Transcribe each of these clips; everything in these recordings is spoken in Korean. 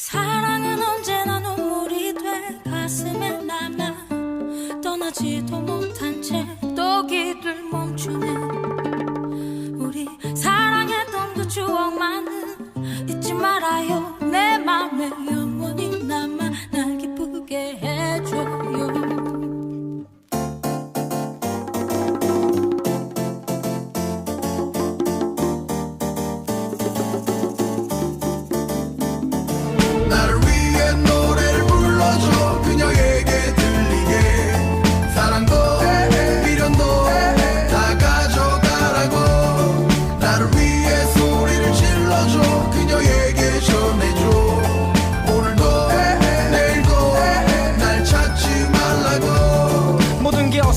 사랑은 언제나 눈물이 돼 가슴에 남아 떠나지도 못한 채또 길을 멈추네 우리 사랑했던 그 추억만은 잊지 말아요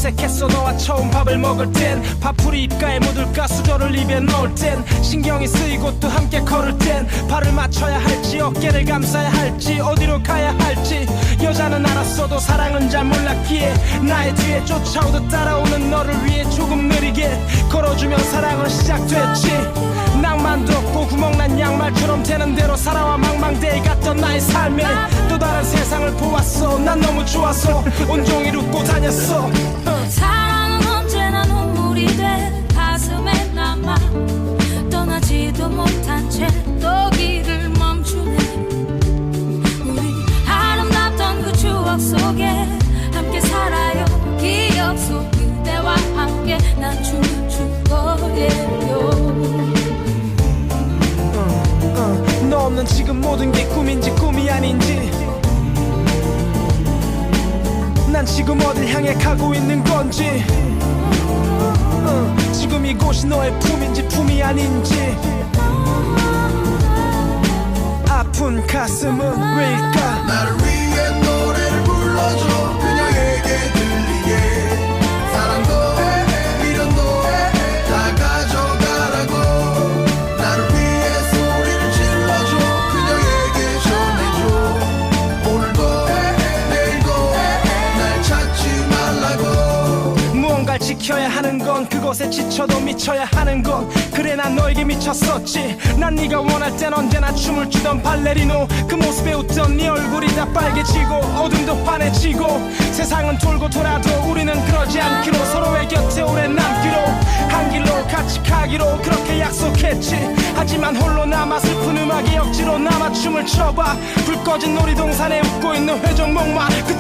어색했어. 너와 처음 밥을 먹을 땐 밥풀이 입가에 묻을까 수저를 입에 넣을 땐 신경이 쓰이고 또 함께 걸을 땐 발을 맞춰야 할지 어깨를 감싸야 할지 어디로 가야 할지. 여자는 알았어도 사랑은 잘 몰랐기에 나의 뒤에 쫓아오듯 따라오는 너를 위해 조금 느리게 걸어주면 사랑은 시작됐지. 낭만도 없고 구멍난 양말처럼 되는 대로 살아 삶에 또 다른 세상을 보았어. 난 너무 좋아서 온종일 웃고 다녔어. 사랑은 언제나 눈물이 돼. 가슴에 남아 떠나지도 못한 채 지금 어딜 향해 가고 있는 건지. 어, 지금 이곳이 너의 품인지 품이 아닌지. 아픈 가슴은 왜일까 지켜야 하는 건 그것에 지쳐도 미쳐야 하는 건 그래 난 너에게 미쳤었지. 난 네가 원할 땐 언제나 춤을 추던 발레리노. 그 모습에 웃던 네 얼굴이 다 빨개지고 어둠도 환해지고 세상은 돌고 돌아도 우리는 그러지 않기로. 서로의 곁에 오래 남기로. 한 길로 같이 가기로 그렇게 약속했지. 하지만 홀로 남아 슬픈 음악에 억지로 남아 춤을 춰봐. 불 꺼진 놀이동산에 웃고 있는 회전목마. 그